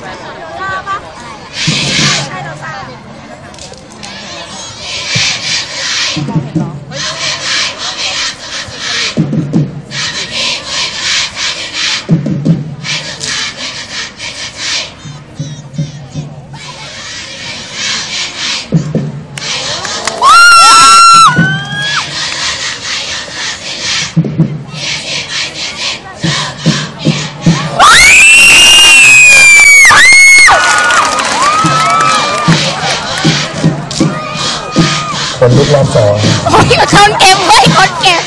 Amen. คนลุกรอบสองโอ้ยคนเก็บเว้ยคนเก็บ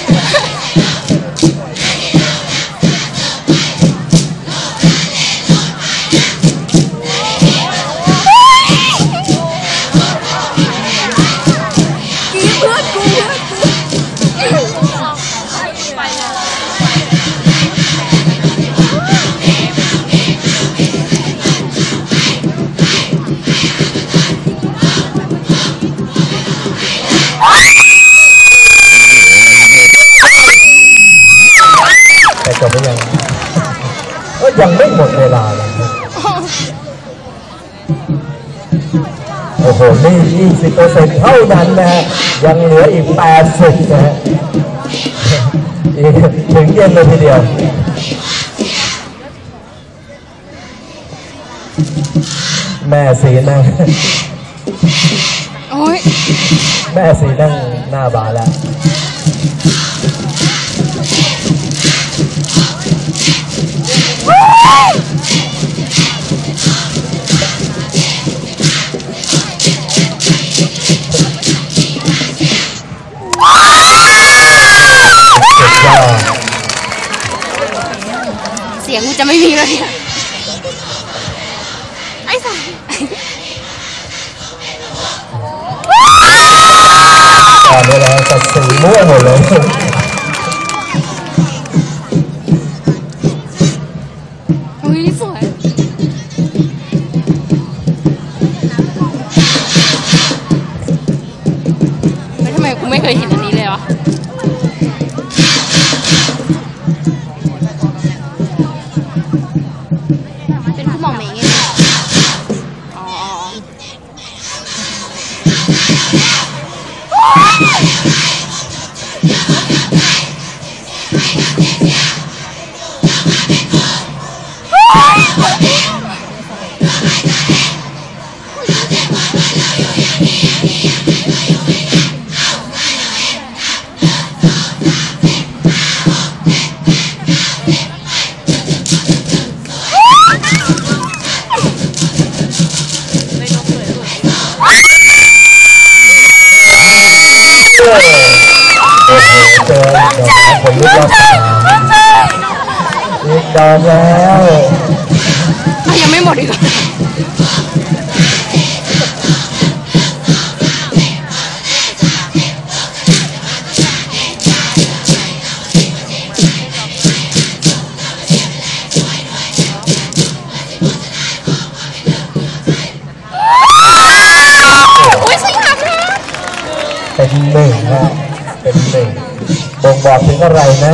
แต่จ บไปยังก็ยังไม่หมดเวลาเลยนะโอ้โห นี่ 20%เท่านั้นนะฮะ ยังเหลืออีก 80 นะฮะอีกถึงเย็นเลยทีเดียว แม่สีนั่งโอ้ย แม่สีนั่งหน้าบาร์แล้ว สียงกูจะไม่มีเลยเนี่ยไอ้สายตอนนี้เราจะสีม่วงหมดเลยอุ้ยสวย โเจอดอกไม้ผมลุกรอบสามอีกดอกแล้วยังไม่หมดอีก เป็นหนึ่งนะเป็นหนึ่งบ่งบอกถึงอะไรนะ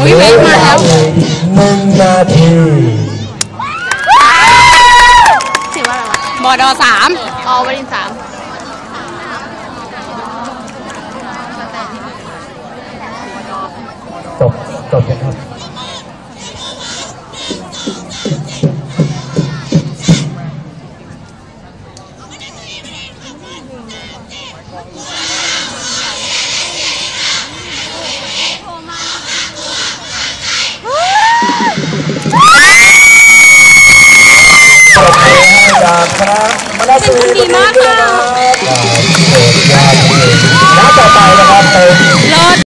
อุ้ยเวฟมาแล้วหนึ่งนาทีถือว่าอะไรวะบอดอสามอ๋อวรินทร์สามจบจบนะครับ เป็นคนดีมากค่ะโปรดญาต่อไปนะครับ